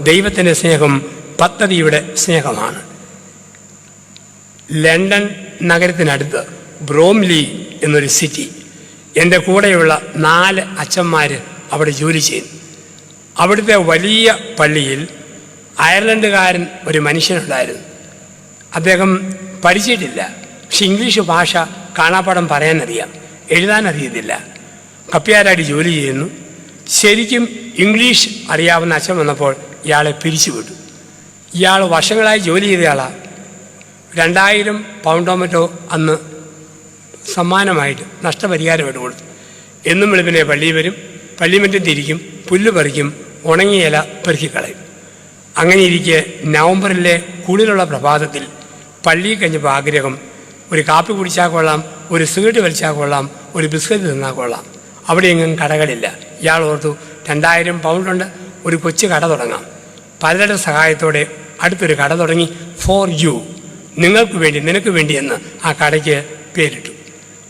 ദൈവത്തിന്റെ സ്നേഹം പദ്ധതിയുടെ സ്നേഹമാണ്. ലണ്ടൻ നഗരത്തിനടുത്ത് ബ്രോംലി എന്നൊരു സിറ്റി എന്റെ കൂടെയുള്ള നാല് അച്ഛന്മാർ അവിടെ ജോലി ചെയ്യുന്നു. അവിടുത്തെ വലിയ പള്ളിയിൽ അയർലൻഡുകാരൻ ഒരു മനുഷ്യനുണ്ടായിരുന്നു. അദ്ദേഹം പഠിച്ചിട്ടില്ല പക്ഷെ ഇംഗ്ലീഷ് ഭാഷ കാണാപ്പാടം പറയാനറിയാം. എഴുതാനറിയത്തില്ല കപ്പ്യാരാടി ജോലി ചെയ്യുന്നു. ശരിക്കും ഇംഗ്ലീഷ് അറിയാവുന്ന അച്ഛൻ വന്നപ്പോൾ ഇയാളെ പിരിച്ചു വിട്ടു ഇയാൾ വർഷങ്ങളായി ജോലി ചെയ്തയാളാണ് രണ്ടായിരം പൗണ്ടോ മറ്റോ അന്ന് സമ്മാനമായിട്ട് നഷ്ടപരിഹാരമായിട്ട് കൊടുത്തു. എന്നും വെളുപ്പിനെ പള്ളിയിൽ വരും പള്ളിമറ്റം തിരിക്കും പുല്ല് പറിക്കും ഉണങ്ങിയ ഇല പെറുക്കിക്കളയും അങ്ങനെ ഇരിക്കെ നവംബറിലെ കൂടുതലുള്ള പ്രഭാതത്തിൽ പള്ളിയിൽ കഴിഞ്ഞപ്പോൾ ആഗ്രഹം ഒരു കാപ്പി കുടിച്ചാൽ കൊള്ളാം ഒരു സിഗരറ്റ് വലിച്ചാൽ കൊള്ളാം ഒരു ബിസ്ക്കറ്റ് തിന്നാൽ കൊള്ളാം. അവിടെ എങ്ങും കടകളില്ല. ഇയാൾ ഓർത്തു രണ്ടായിരം പൗണ്ടുണ്ട് ഒരു കൊച്ചു കട തുടങ്ങാം. പലരുടെ സഹായത്തോടെ അടുത്തൊരു കട തുടങ്ങി ഫോർ യു നിങ്ങൾക്ക് വേണ്ടി നിനക്ക് വേണ്ടി എന്ന് ആ കടയ്ക്ക് പേരിട്ടു.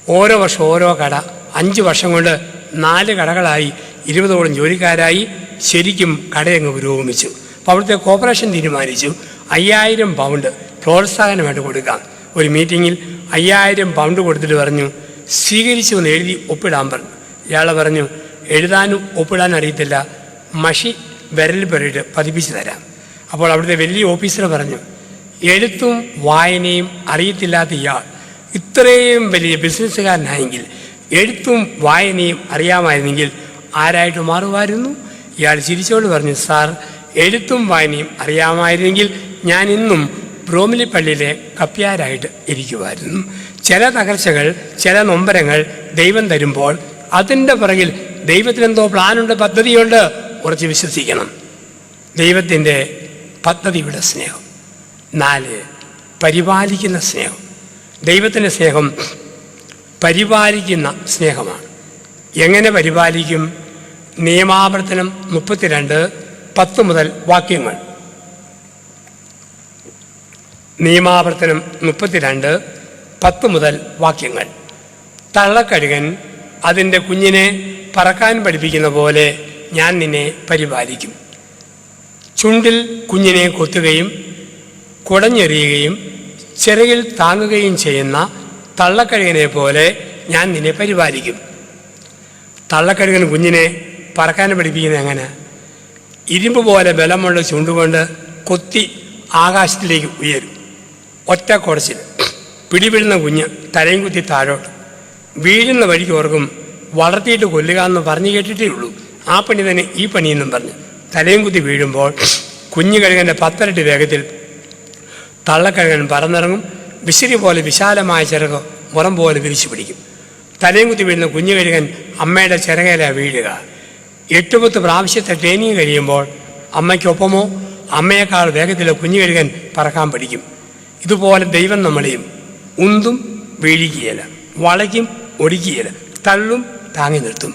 ഓരോ വർഷം ഓരോ കട അഞ്ച് വർഷം കൊണ്ട് നാല് കടകളായി ഇരുപതോളം ജോലിക്കാരായി ശരിക്കും കടയങ്ങ് പുരോഗമിച്ചു. അപ്പോൾ അവിടുത്തെ കോർപ്പറേഷൻ തീരുമാനിച്ചു അയ്യായിരം പൗണ്ട് പ്രോത്സാഹനമായിട്ട് കൊടുക്കാം. ഒരു മീറ്റിങ്ങിൽ അയ്യായിരം പൗണ്ട് കൊടുത്തിട്ട് പറഞ്ഞു സ്വീകരിച്ചു എന്ന് എഴുതി ഒപ്പിടാൻ പറഞ്ഞു. ഇയാൾ പറഞ്ഞു എഴുതാനും ഒപ്പിടാനും അറിയത്തില്ല. മഷി വിരലിൽ പെറിയിട്ട് പതിപ്പിച്ച് തരാം. അപ്പോൾ അവിടുത്തെ വലിയ ഓഫീസർ പറഞ്ഞു എഴുത്തും വായനയും അറിയത്തില്ലാത്ത ഇയാൾ. ഇത്രയും വലിയ ബിസിനസ്സുകാരനായെങ്കിൽ എഴുത്തും വായനയും അറിയാമായിരുന്നെങ്കിൽ ആരായിട്ട് മാറുമായിരുന്നു? ഇയാൾ ചിരിച്ചോട് പറഞ്ഞു സാർ എഴുത്തും വായനയും അറിയാമായിരുന്നെങ്കിൽ ഞാൻ ഇന്നും ബ്രോമിലി പള്ളിയിലെ കപ്പ്യാരായിട്ട് ഇരിക്കുമായിരുന്നു. ചില തകർച്ചകൾ ചില നൊമ്പരങ്ങൾ ദൈവം തരുമ്പോൾ അതിന്റെ പിറകിൽ ദൈവത്തിനെന്തോ പ്ലാനുണ്ട് പദ്ധതിയുണ്ട് കുറച്ച് വിശ്വസിക്കണം. ദൈവത്തിന്റെ പദ്ധതിയുടെ സ്നേഹം. നാല് പരിപാലിക്കുന്ന സ്നേഹം. ദൈവത്തിന്റെ സ്നേഹം പരിപാലിക്കുന്ന സ്നേഹമാണ്. എങ്ങനെ പരിപാലിക്കും? നിയമാവർത്തനം മുപ്പത്തിരണ്ട് പത്ത് മുതൽ വാക്യങ്ങൾ. നിയമാവർത്തനം മുപ്പത്തിരണ്ട് പത്ത് മുതൽ വാക്യങ്ങൾ. തള്ളക്കഴുകൻ അതിന്റെ കുഞ്ഞിനെ പറക്കാൻ പഠിപ്പിക്കുന്ന പോലെ ഞാൻ നിന്നെ പരിപാലിക്കും. ചുണ്ടിൽ കുഞ്ഞിനെ കൊത്തുകയും കുടഞ്ഞെറിയുകയും ചിറകിൽ താങ്ങുകയും ചെയ്യുന്ന തള്ളക്കഴുകനെ പോലെ ഞാൻ നിന്നെ പരിപാലിക്കും. തള്ളക്കഴുകൻ കുഞ്ഞിനെ പറക്കാൻ പഠിപ്പിക്കുന്നത് എങ്ങനെ? ഇരുമ്പ് പോലെ ബലമുള്ള ചുണ്ടുകൊണ്ട് കൊത്തി ആകാശത്തിലേക്ക് ഉയരും. ഒറ്റ കുടച്ചിൽ പിടിവിടുന്ന കുഞ്ഞ് തലയും കുത്തി താഴോട്ട്. വീഴുന്ന വഴിക്ക് ഓർക്കും വളർത്തിയിട്ട് കൊല്ലുക എന്ന് പറഞ്ഞു കേട്ടിട്ടേ ഉള്ളൂ. ആ പണി തന്നെ ഈ പണിയെന്നും പറഞ്ഞു. തലയും കുത്തി വീഴുമ്പോൾ കുഞ്ഞു കഴുകന്റെ പത്തരട്ടി വേഗത്തിൽ തള്ളക്കഴുകൻ പറന്നിറങ്ങും. വിശരി പോലെ വിശാലമായ ചിറക് മുറം പോലെ വിരിച്ചു പിടിക്കും. തലയും കുത്തി വീഴുന്ന കുഞ്ഞു കഴുകൻ അമ്മയുടെ ചിറകയില വീഴുക. എട്ടുപത്ത് പ്രാവശ്യത്തെ ട്രെയിനിങ് കഴിയുമ്പോൾ അമ്മയ്ക്കൊപ്പമോ അമ്മയേക്കാൾ വേഗത്തിൽ കുഞ്ഞു കഴുകൻ പറക്കാൻ പഠിക്കും. ഇതുപോലെ ദൈവം നമ്മളെയും ഉന്തും വീഴിക്കുകയില്ല വളയ്ക്കും ഒടിക്കുകയില്ല തള്ളും താങ്ങി നിർത്തും.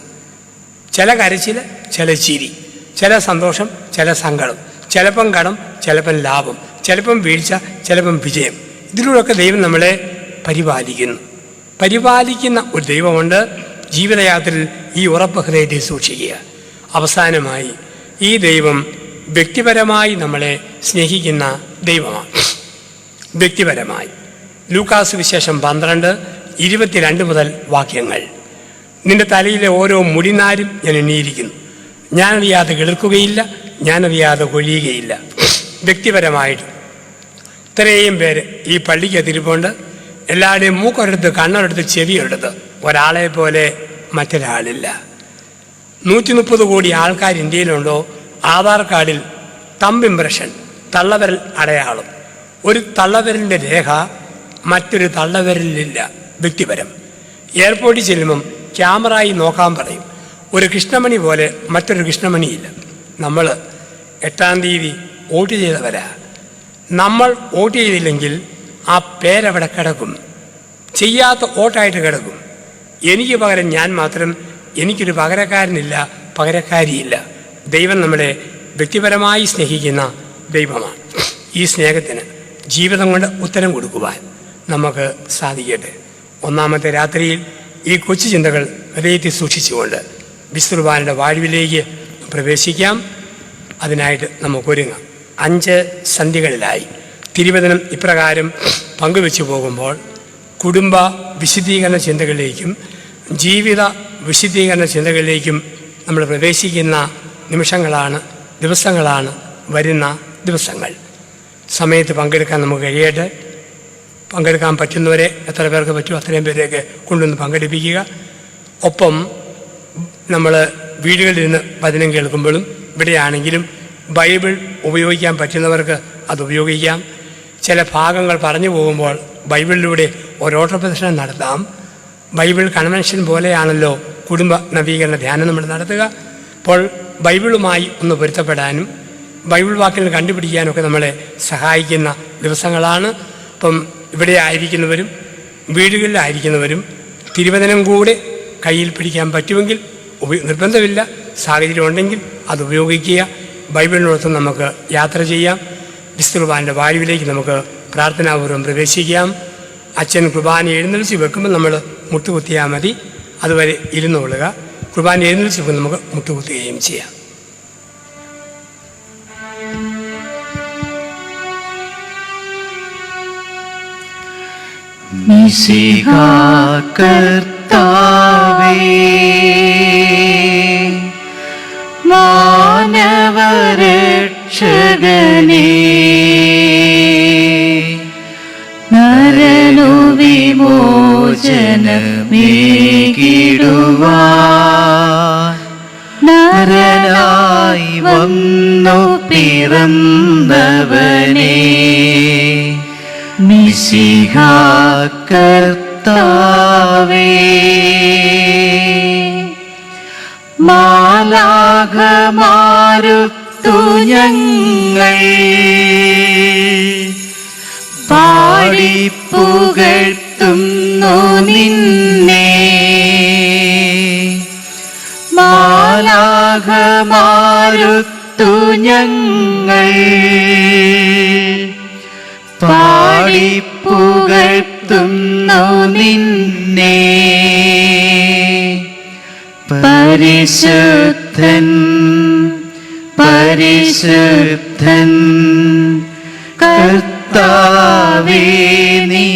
ചില കരച്ചിൽ ചില ചിരി ചില സന്തോഷം ചില സങ്കടം. ചിലപ്പം കടം ചിലപ്പം ലാഭം. ചിലപ്പം വീഴ്ച ചിലപ്പം വിജയം. ഇതിലൂടെയൊക്കെ ദൈവം നമ്മളെ പരിപാലിക്കുന്നു. പരിപാലിക്കുന്ന ഒരു ദൈവമുണ്ട്. ജീവിതയാത്രയിൽ ഈ ഉറപ്പ് ഹൃദയത്തെ സൂക്ഷിക്കുക. അവസാനമായി ഈ ദൈവം വ്യക്തിപരമായി നമ്മളെ സ്നേഹിക്കുന്ന ദൈവമാണ്. വ്യക്തിപരമായി. ലൂക്കാസ് വിശേഷം പന്ത്രണ്ട് ഇരുപത്തിരണ്ട് മുതൽ വാക്യങ്ങൾ. നിന്റെ തലയിലെ ഓരോ മുടിനാരും ഞാൻ എണ്ണിയിരിക്കുന്നു. ഞാനറിയാതെ കിളിർക്കുകയില്ല ഞാനറിയാതെ കൊഴിയുകയില്ല. വ്യക്തിപരമായിട്ട് ഇത്രയും പേര് ഈ പള്ളിക്ക് തിരുപ്പുണ്ട് എല്ലാവരുടെയും മൂക്കൊരെടുത്ത് കണ്ണൊരെടുത്ത് ചെവിയൊരെടുത്ത് ഒരാളെ പോലെ മറ്റൊരാളില്ല. നൂറ്റി മുപ്പത് കോടി ആൾക്കാർ ഇന്ത്യയിലുണ്ടോ? ആധാർ കാർഡിൽ തമ്പ് ഇംപ്രഷൻ തള്ളവരൽ അടയാളം. ഒരു തള്ളവരലിന്റെ രേഖ മറ്റൊരു തള്ളവരലില്ല വ്യക്തിപരം. എയർപോർട്ടിൽ ചെല്ലുമ്പം ക്യാമറയിൽ നോക്കാൻ പറയും. ഒരു കൃഷ്ണമണി പോലെ മറ്റൊരു കൃഷ്ണമണിയില്ല. നമ്മൾ എട്ടാം തീയതി വോട്ട് ചെയ്തവരാ. നമ്മൾ വോട്ട് ചെയ്തില്ലെങ്കിൽ ആ പേരവിടെ കിടക്കും. ചെയ്യാത്ത വോട്ടായിട്ട് കിടക്കും. എനിക്ക് പകരം ഞാൻ മാത്രം എനിക്കൊരു പകരക്കാരനില്ല പകരക്കാരിയില്ല. ദൈവം നമ്മളെ വ്യക്തിപരമായി സ്നേഹിക്കുന്ന ദൈവമാണ്. ഈ സ്നേഹത്തിന് ജീവിതം കൊണ്ട് ഉത്തരം കൊടുക്കുവാൻ നമുക്ക് സാധിക്കട്ടെ. ഒന്നാമത്തെ രാത്രിയിൽ ഈ കൊച്ചു ചിന്തകൾ ഹൃദയത്തിൽ സൂക്ഷിച്ചുകൊണ്ട് വിസ്തുർബാനയുടെ വാഴിവിലേക്ക് പ്രവേശിക്കാം. അതിനായിട്ട് നമുക്കൊരുങ്ങാം. അഞ്ച് സന്ധികളിലായി. തിരുവചനം ഇപ്രകാരം പങ്കുവെച്ചു പോകുമ്പോൾ കുടുംബ വിശുദ്ധീകരണ ചിന്തകളിലേക്കും ജീവിത വിശുദ്ധീകരണ ചിന്തകളിലേക്കും നമ്മൾ പ്രവേശിക്കുന്ന നിമിഷങ്ങളാണ് ദിവസങ്ങളാണ് വരുന്ന ദിവസങ്ങൾ. സമയത്ത് പങ്കെടുക്കാൻ നമുക്ക് കഴിയട്ടെ. പങ്കെടുക്കാൻ പറ്റുന്നവരെ എത്ര പേർക്ക് പറ്റുമോ അത്രയും പേരെയൊക്കെ കൊണ്ടുവന്ന് പങ്കെടുപ്പിക്കുക. ഒപ്പം നമ്മൾ വീടുകളിൽ നിന്ന് വചനം കേൾക്കുമ്പോഴും ഇവിടെയാണെങ്കിലും ബൈബിൾ ഉപയോഗിക്കാൻ പറ്റുന്നവർക്ക് അത് ഉപയോഗിക്കാം. ചില ഭാഗങ്ങൾ പറഞ്ഞു പോകുമ്പോൾ ബൈബിളിലൂടെ ഒരോട്ടപ്രദർശനം നടത്താം. ബൈബിൾ കൺവെൻഷൻ പോലെയാണല്ലോ കുടുംബ നവീകരണ ധ്യാനം നമ്മൾ നടത്തുക. അപ്പോൾ ബൈബിളുമായി ഒന്ന് പൊരുത്തപ്പെടാനും ബൈബിൾ വാക്കുകൾ കണ്ടുപിടിക്കാനൊക്കെ നമ്മളെ സഹായിക്കുന്ന ദിവസങ്ങളാണ്. ഇപ്പം ഇവിടെ ആയിരിക്കുന്നവരും വീടുകളിലായിരിക്കുന്നവരും തിരുവചനം കൂടെ കയ്യിൽ പിടിക്കാൻ പറ്റുമെങ്കിൽ നിർബന്ധമില്ല. സാഹചര്യം ഉണ്ടെങ്കിൽ അത് ഉപയോഗിക്കുക. ബൈബിളിനോടൊപ്പം നമുക്ക് യാത്ര ചെയ്യാം. വിശുദ്ധ കുർബാനയുടെ വായുവിലേക്ക് നമുക്ക് പ്രാർത്ഥനാപൂർവം പ്രവേശിക്കാം. അച്ഛൻ കുർബാന എഴുന്നള്ളിച്ച് വെക്കുമ്പോൾ നമ്മൾ മുട്ടുകുത്തിയാൽ മതി. അതുവരെ ഇരുന്നുകൊള്ളുക കുർബാന എഴുന്നള്ളിച്ച് വെക്കുമ്പോൾ നമുക്ക് മുട്ടുകുത്തുകയും ചെയ്യാം. കർത്താവേ മാനവരക്ഷകനേ നരനു വിമോചനമേകിടുവാൻ നരനായി വന്നു പിറന്നവനേ. മിശിഹാ കർത്താവേ മാലാഘമാരുത്തു ഞങ്ങൾ. പാടിപ്പുകഴ്ത്തുന്നു നിന്നെ. മാലാകമാരുത്തു ഞങ്ങൾ. പാടിപ്പുകഴ്ത്തുന്നു നിന്നെ. പരിശുദ്ധൻ പരിശുദ്ധൻ കർത്താവേ നീ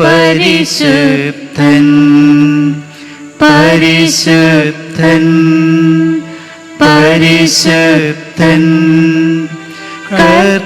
പരിശുദ്ധൻ പരിശുദ്ധൻ പരിശുദ്ധൻ നീ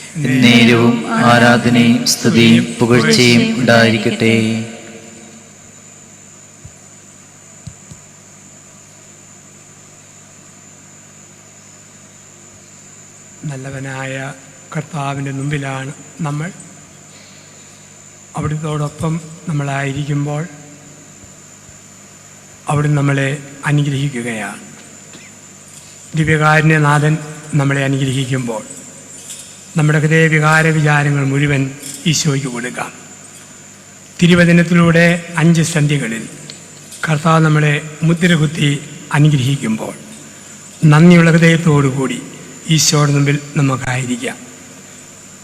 എന്നേരവും ആരാധനയും സ്തുതിയും പുകഴ്ചയും ഉണ്ടായിരിക്കട്ടെ. നല്ലവനായ കർത്താവിന്റെ മുമ്പിലാണ് നമ്മൾ. അവിടുത്തോടൊപ്പം നമ്മളായിരിക്കുമ്പോൾ അവിടുന്ന് നമ്മളെ അനുഗ്രഹിക്കുകയാണ്. ദിവ്യകാരുണ്യനാഥൻ നമ്മളെ അനുഗ്രഹിക്കുമ്പോൾ നമ്മുടെ ഹൃദയ വികാര വിചാരങ്ങൾ മുഴുവൻ ഈശോയ്ക്ക് കൊടുക്കാം. തിരുവചനത്തിലൂടെ അഞ്ച് സന്ധികളിൽ കർത്താവ് നമ്മളെ മുദ്രകുത്തി അനുഗ്രഹിക്കുമ്പോൾ നന്ദിയുള്ള ഹൃദയത്തോടുകൂടി ഈശോയുടെ മുമ്പിൽ നമുക്കായിരിക്കാം.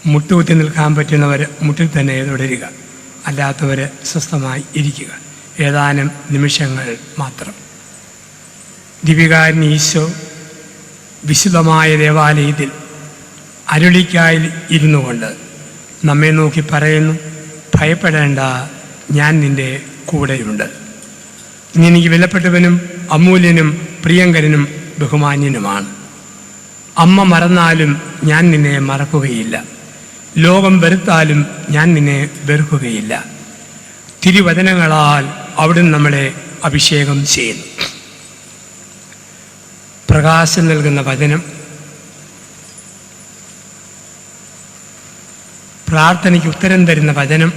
മുട്ടുകുത്തി നിൽക്കാൻ പറ്റുന്നവർ മുട്ടിൽ തന്നെ തുടരുക. അല്ലാത്തവർ സ്വസ്ഥമായി ഇരിക്കുക. ഏതാനും നിമിഷങ്ങൾ മാത്രം. ദിവികാരൻ ഈശോ വിശുദ്ധമായ ദേവാലയത്തിൽ അരുളിക്കായിൽ ഇരുന്നു കൊണ്ട് നമ്മെ നോക്കി പറയുന്നു ഭയപ്പെടേണ്ട ഞാൻ നിന്റെ കൂടെയുണ്ട്. നീ എനിക്ക് വിലപ്പെട്ടവനും അമൂല്യനും പ്രിയങ്കരനും ബഹുമാന്യനുമാണ്. അമ്മ മറന്നാലും ഞാൻ നിന്നെ മറക്കുകയില്ല. ലോകം വെറുത്താലും ഞാൻ നിന്നെ വെറുക്കുകയില്ല. തിരുവചനങ്ങളാൽ അവിടുന്ന് നമ്മളെ അഭിഷേകം ചെയ്യുന്നു. പ്രകാശം നൽകുന്ന വചനം പ്രാർത്ഥനയ്ക്ക് ഉത്തരം തരുന്ന വചനം.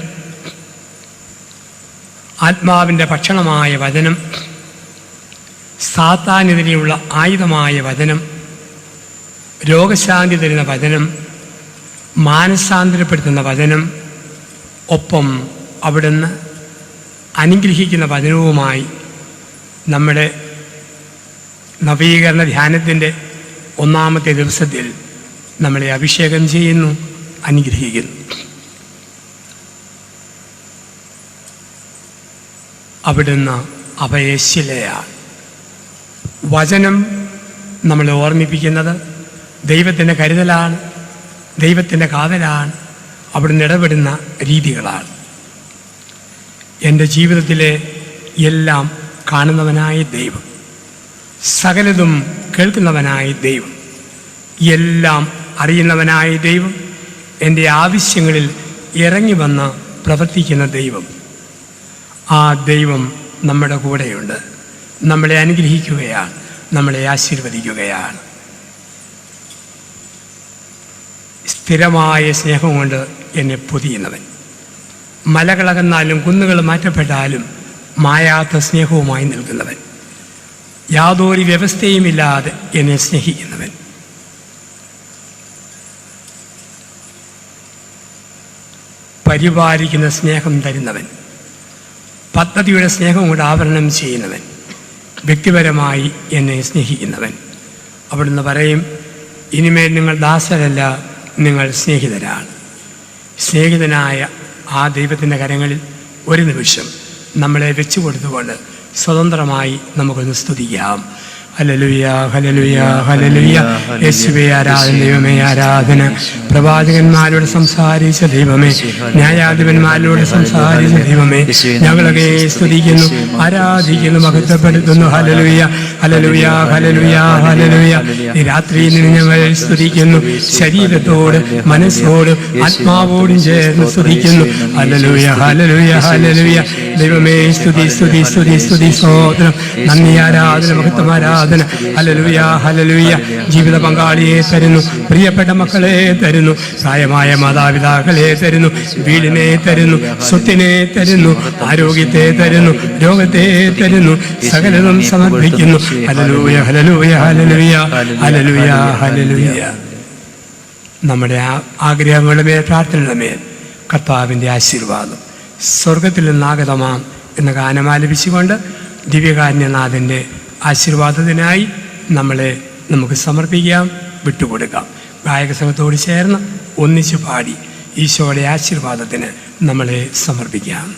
ആത്മാവിന്റെ ഭക്ഷണമായ വചനം. സാത്താനെതിരെയുള്ള ആയുധമായ വചനം. രോഗശാന്തി തരുന്ന വചനം. മാനസാന്തരപ്പെടുത്തുന്ന വചനം. ഒപ്പം അവിടുന്ന് അനുഗ്രഹിക്കുന്ന വചനവുമായി നമ്മുടെ നവീകരണ ധ്യാനത്തിന്റെ ഒന്നാമത്തെ ദിവസത്തിൽ നമ്മളെ അഭിഷേകം ചെയ്യുന്നു അനുഗ്രഹിക്കുന്നു. അവിടുന്ന് അഭയശിലയാണ് വചനം നമ്മളെ ഓർമ്മിപ്പിക്കുന്നത് ദൈവത്തിന്റെ കരുതലാണ് ദൈവത്തിന്റെ കാതലാണ് അവിടുന്ന് ഇടപെടുന്ന രീതികളാണ്. എന്റെ ജീവിതത്തിലെ എല്ലാം കാണുന്നവനായ ദൈവം സകലതും കേൾക്കുന്നവനായ ദൈവം എല്ലാം അറിയുന്നവനായ ദൈവം എന്റെ ആവശ്യങ്ങളിൽ ഇറങ്ങി വന്ന് പ്രവർത്തിക്കുന്ന ദൈവം. ആ ദൈവം നമ്മുടെ കൂടെയുണ്ട്. നമ്മളെ അനുഗ്രഹിക്കുകയാണ്. നമ്മളെ ആശീർവദിക്കുകയാണ്. സ്ഥിരമായ സ്നേഹം കൊണ്ട് എന്നെ പൊതിയുന്നവൻ. മലകളകന്നാലും കുന്നുകൾ മാറ്റപ്പെട്ടാലും മായാത്ത സ്നേഹവുമായി നിൽക്കുന്നവൻ. യാതൊരു വ്യവസ്ഥയുമില്ലാതെ എന്നെ സ്നേഹിക്കുന്നവൻ. പരിപാലിക്കുന്ന സ്നേഹം തരുന്നവൻ. പദ്ധതിയുടെ സ്നേഹം കൊണ്ട് ആവരണം ചെയ്യുന്നവൻ. വ്യക്തിപരമായി എന്നെ സ്നേഹിക്കുന്നവൻ. അവിടുന്ന് പറയും ഇനിമേൽ നിങ്ങൾ ദാസരല്ല നിങ്ങൾ സ്നേഹിതരാണ്. സ്നേഹിതനായ ആ ദൈവത്തിന്റെ കരങ്ങളിൽ ഒരു നിമിഷം നമ്മളെ വെച്ചു കൊടുത്തുകൊണ്ട് സ്വതന്ത്രമായി നമുക്കൊന്ന് സ്തുതിക്കാം. ഹലലുയ ഹലലുയ ഹലലുയ യേശുവേ ആരാധന ദൈവമേ ആരാധന. പ്രവാചകന്മാരോട് സംസാരിച്ച ദൈവമേ ന്യായാധിപന്മാരോട് സംസാരിച്ച ദൈവമേ ഞങ്ങളൊക്കെ സ്തുതിക്കുന്നു ആരാധിക്കുന്നു മഹത്വപ്പെടുത്തുന്നു. ഹലലുയ ഹലലുയ ഹലലുയ ഹലലുയ ഈ രാത്രിയിൽ നിന്ന് ഞങ്ങൾ സ്തുതിക്കുന്നു. ശരീരത്തോട് മനസ്സോട് ആത്മാവോടും ചേർന്ന് സ്തുതിക്കുന്നു. ഹലലുയ ഹലലുയ ഹലലുയ ദൈവമേ സ്തുതി സ്തുതി സ്തുതി സ്തുതി സ്തോത്രം. നന്ദി ആരാധന മഹത്വം ആരാധന. ഹലലുയ ഹലലുയ ജീവിത പങ്കാളിയെ തരുന്നു. പ്രിയപ്പെട്ട മക്കളെ തരുന്നു. പ്രായമായ മാതാപിതാക്കളെ തരുന്നു. വീടിനെ തരുന്നു. സ്വത്തിനെ തരുന്നു. ആരോഗ്യത്തെ തരുന്നു. രോഗത്തെ തരുന്നു. സകലതും സമർപ്പിക്കുന്നു. ഹലലൂയ ഹലലൂയ ഹലലുയ ഹലലുയ ഹലലുയ നമ്മുടെ ആഗ്രഹങ്ങളുടെ മേൽ പ്രാർത്ഥനയുടെ മേൽ കർത്താവിന്റെ ആശീർവാദം. സ്വർഗത്തിൽ നിന്നാഗതമാം എന്ന ഗാനം ആലപിച്ചുകൊണ്ട് ദിവ്യകാരുണ്യനാഥന്റെ ആശീർവാദത്തിനായി നമ്മളെ നമുക്ക് സമർപ്പിക്കാം വിട്ടുകൊടുക്കാം. ഗായക സംഘത്തോട് ചേർന്ന് ഒന്നിച്ചു പാടി ഈശോയുടെ ആശീർവാദത്തിന് നമ്മളെ സമർപ്പിക്കാം.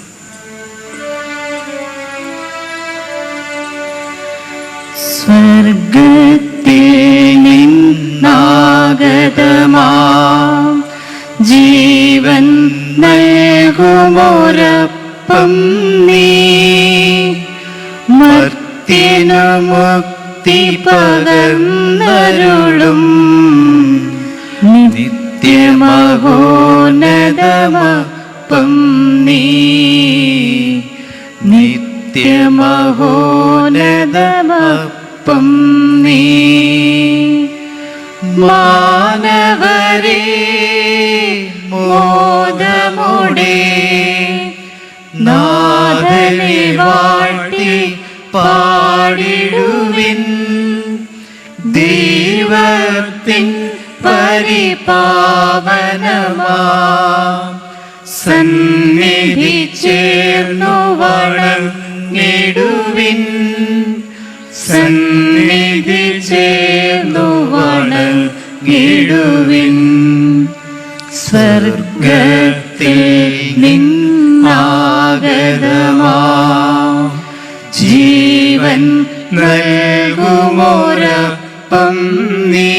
സ്വർഗത്തിൽ നിന്നാഗതമാ ജീവൻ നൽകുമൊരപ്പം. മുക്തി പകർന്നരുളും. നിത്യമഹോന്നതമപ്പം നീ. നിത്യമഹോന്നതമപ്പം നീ. മാനവരേ മോദമുടേ നാഥനെ വാഴ്ത്തി പാടിടുവിൻ. ദൈവത്തിൻ പരിപാവനമാ. സന്നിധി ചേർന്നു വണങ്ങിടുവിൻ. സന്നിധി ചേർന്നു വണങ്ങിടുവിൻ. സ്വർഗത്തിൽ നിന്നാഗതമാ. നൽകുമോരപ്പം നീ.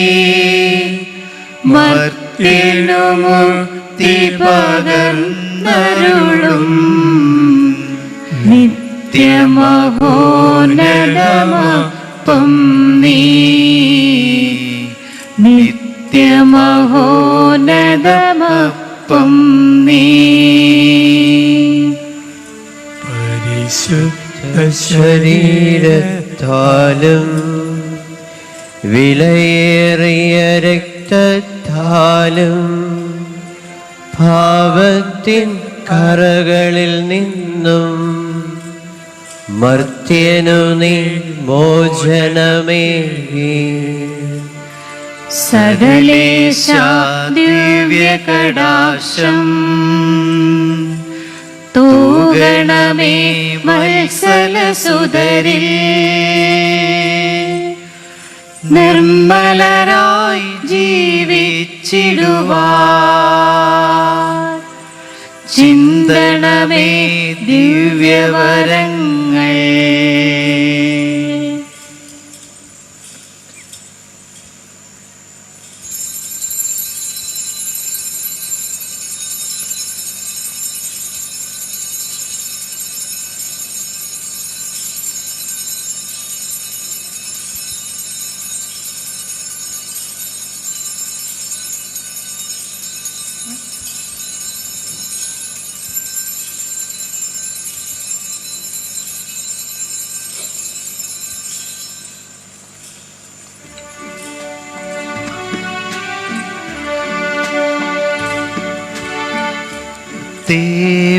മർത്തിനുമുക്തി പകർന്നരുളും. നിത്യമഹോനമപ്പം നീ. നിത്യമഹോന്നതമപ്പം നീ. പരിശുദ്ധ ശരീരത്താലും വിലയേറിയ രക്തത്താലും ഭാവത്തിൻ കറകളിൽ നിന്നും മർത്യനു നീ മോചനമേകി സകലേശ ദിവ്യകടാശം തൂകണമേ വത്സലസുതരിൽ നിർമ്മലരായി ജീവിച്ചിടുവാ ചിന്തണമേ ദിവ്യവരങ്ങൾ.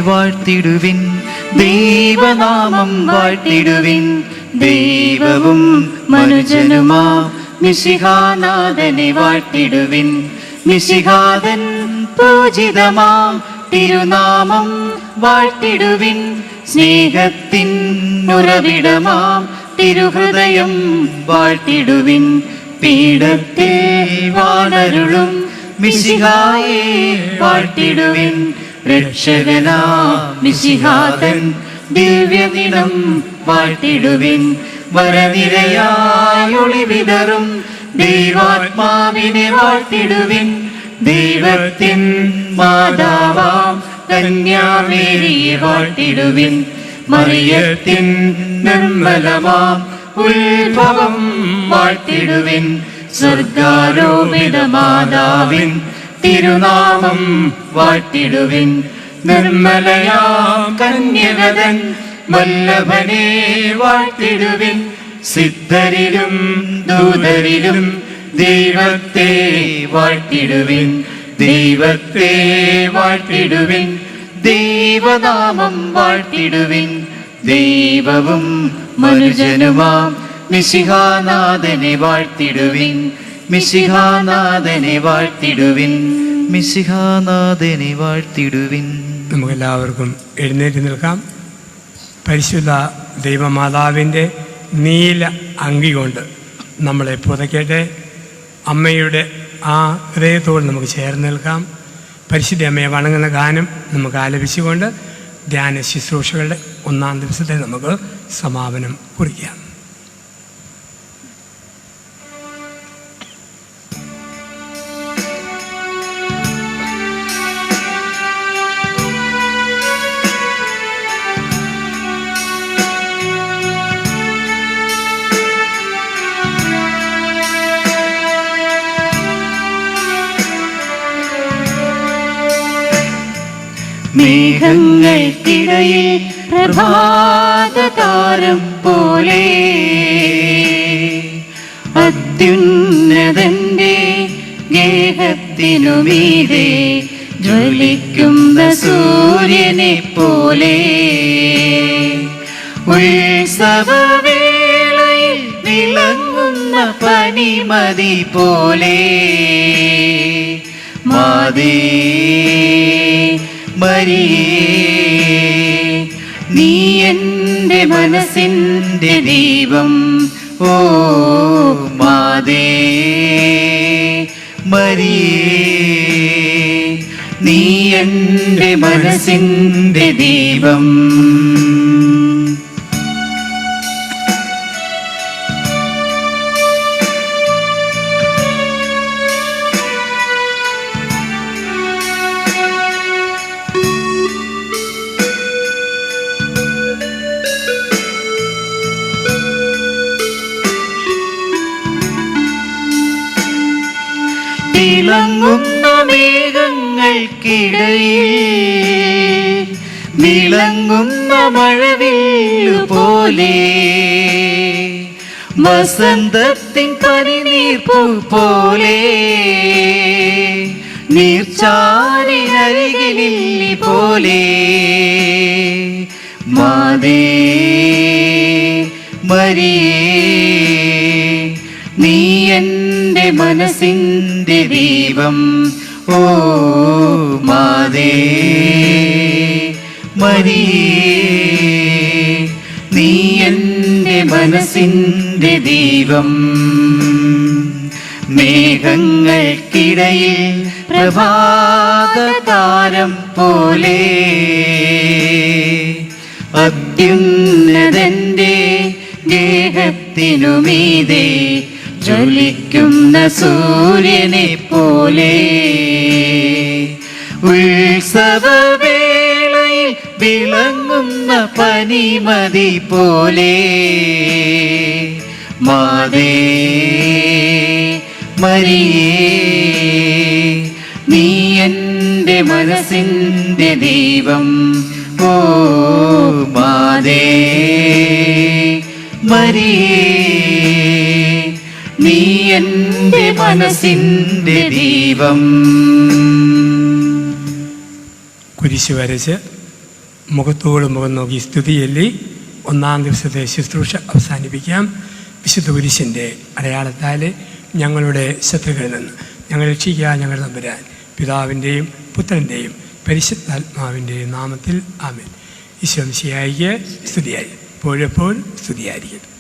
വാഴ്ത്തിടുവിൻ. ദൈവനാമം വാഴ്ത്തിടുവിൻ. ദൈവവും മനുജനുമാ. മിശിഹാനാഥനെ വാഴ്ത്തിടുവിൻ. മിശിഹാദൻ പൂജിതമാ. തിരുനാമം വാഴ്ത്തിടുവിൻ. സ്നേഹത്തിൻ ഉറവിടമാം. തിരുഹൃദയം വാഴ്ത്തിടുവിൻ. പീഠത്തിൽ വാണരുളും മിശിഹായെ വാഴ്ത്തിടുവിൻ. രക്ഷകനാ നിശിഹാതൻ ദിവ്യദിനം വാഴ്ത്തിടുവിൻ വരനിരയായൊളി വിതറും ദൈവാത്മാവിനെ വാഴ്ത്തിടുവിൻ. ദൈവത്തിൻ മാതാവാം കന്യാമേരിയെ വാഴ്ത്തിടുവിൻ. മറിയത്തിൻ നിർമ്മലമാം ഉത്ഭവം വാഴ്ത്തിടുവിൻ. സ്വർഗാരോപിത മാതാവിൻ തിരുനാമം വാട്ടിടുവിൻ നിർമ്മലയാം കന്യകതൻ വല്ലഭനെ വാഴ്ത്തിടുവിൻ സിദ്ധരിലും ദൂതരിലും ദൈവത്തെ വാഴ്ത്തിടുവിൻ ദൈവത്തെ വാഴ്ത്തിടുവിൻ ദൈവനാമം വാഴ്ത്തിടുവിൻ ദൈവവും മനുജനുമാം നിശിഹാനാഥനെ വാഴ്ത്തിടുവിൻ വാഴ്ത്തിടുവിൻ. വാഴ്ത്തിടുവിൻ. നമുക്കെല്ലാവർക്കും എഴുന്നേറ്റ് നിൽക്കാം. പരിശുദ്ധ ദൈവമാതാവിന്റെ നീല അങ്കി കൊണ്ട് നമ്മളെ പുതയ്ക്കട്ടെ. അമ്മയുടെ ആ ഹൃദയത്തോട് നമുക്ക് ചേർന്ന് നിൽക്കാം. പരിശുദ്ധ അമ്മയെ വണങ്ങുന്ന ഗാനം നമുക്ക് ആലപിച്ചുകൊണ്ട് ധ്യാന ശുശ്രൂഷകളുടെ ഒന്നാം ദിവസത്തെ നമുക്ക് സമാപനം കുറിക്കാം. മേഘങ്ങൾക്കിടയിൽ പ്രഭാതതാരം പോലെ അത്യുന്നതന്റെ ഗേഹത്തിനുമീതെ ജ്വലിക്കുന്ന സൂര്യനെ പോലെ ഉത്സവവേളയിൽ വിളങ്ങുന്ന പനിമതി പോലെ മാതേ മരിയേ നീ എന്റെ മനസ്സിന്റെ ദീപം ഓ മാതേ മരിയേ നീ എന്റെ മനസ്സിന്റെ ദീപം. മേഘങ്ങൾക്കിടയിൽ വിളങ്ങുന്ന മഴവിൽ പോലെ വസന്തത്തിൻ പനിനീർപ്പൂ പോലെ നീർച്ചാലിനരികിലില്ലി പോലെ മാതേ മരിയേ നീ എന്റെ മനസ്സിന്റെ ദീപം ഓ മാതേ മരിയേ നീ എന്റെ മനസ്സിന്റെ ദീപം മേഘങ്ങൾക്കിടയിൽ പ്രഭാതതാരം പോലെ അത്യുന്നതന്റെ ദേഹത്തിനുമീതെ ജ്വലിക്കുന്ന സൂര്യനെ പോലെ. ഉത്സവവേളയിൽ വിളങ്ങുന്ന പനിമതി പോലെ. മാതേ മരിയേ നീ എന്റെ മനസ്സിന്റെ ദൈവം. ഓ മാതേ മരിയേ നീ എന്റെ മനസ്സിന്റെ ദീപം. കുരിശ് വരച്ച് മുഖത്തോട് മുഖം നോക്കി സ്തുതി ചൊല്ലി ഒന്നാം ദിവസത്തെ ശുശ്രൂഷ അവസാനിപ്പിക്കാം. വിശുദ്ധ കുരിശിന്റെ അടയാളത്താൽ ഞങ്ങളുടെ ശത്രുക്കളിൽ നിന്ന് ഞങ്ങൾ രക്ഷിക്കുക ഞങ്ങൾ തമ്പുരാൻ പിതാവിന്റെയും പുത്രന്റെയും പരിശുദ്ധാത്മാവിന്റെയും നാമത്തിൽ ആമേൻ. ഈശ്വംശിയായിക്ക് സ്തുതിയായി. പോഴപ്പോൾ സ്തുതിയായിരിക്കും